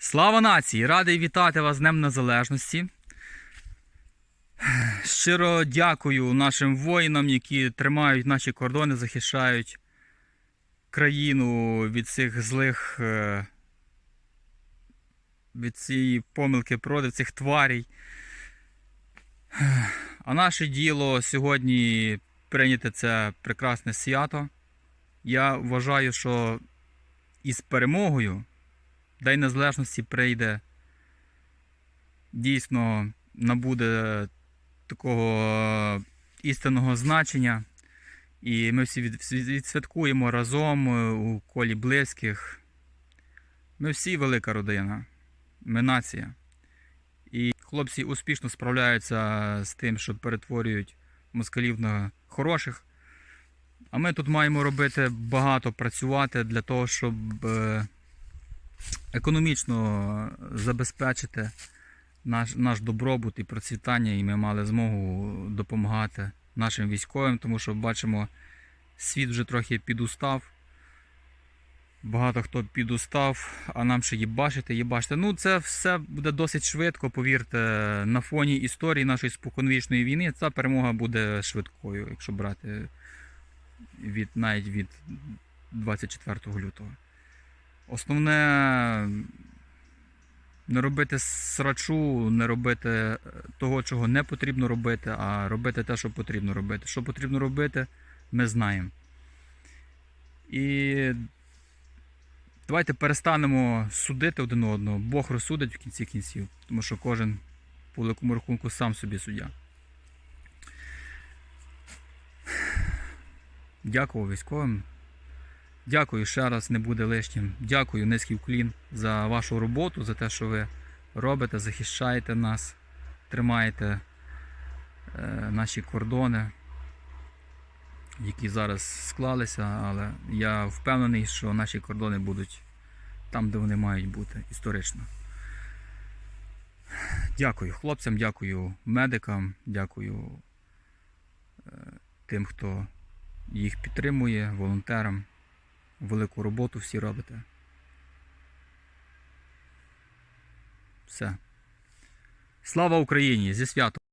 Слава нації! Радий вітати вас з Днем Незалежності. Щиро дякую нашим воїнам, які тримають наші кордони, захищають країну від цих злих, е, від цієї помилки проти цих тварій. А наше діло сьогодні прийняти це прекрасне свято. Я вважаю, що із перемогою День Незалежності прийде дійсно набуде такого істинного значення. І ми всі відсвяткуємо разом е, у колі близьких. Ми всі велика родина, ми нація. І хлопці успішно справляються з тим, що перетворюють москалів на хороших. А ми тут маємо робити багато працювати для того, щоб е, економічно забезпечити наш, наш добробут і процвітання, і ми мали змогу допомагати нашим військовим, тому що бачимо, світ вже трохи підустав. Багато хто підустав, а нам ще їбачити, їбачити. Ну, це все буде досить швидко, повірте. На фоні історії нашої споконвічної війни ця перемога буде швидкою, якщо брати від, навіть від 24 лютого. Основне не робити срачу, не робити е, того, чого не потрібно робити, а робити те, що потрібно робити. Що потрібно робити, ми знаємо. І давайте перестанемо судити один одного. Бог розсудить в кінці кінців, тому що кожен по великому рахунку сам собі суддя. Дякую військовим. Дякую ще раз, не буде лишнім. Дякую, низький вклін за вашу роботу, за те, що ви робите, захищаєте нас, тримаєте е, наші кордони, які зараз склалися, але я впевнений, що наші кордони будуть там, де вони мають бути, історично. Дякую хлопцям, дякую медикам, дякую е, тим, хто їх підтримує, волонтерам. Велику роботу всі робите. Все. Слава Україні! Зі святом!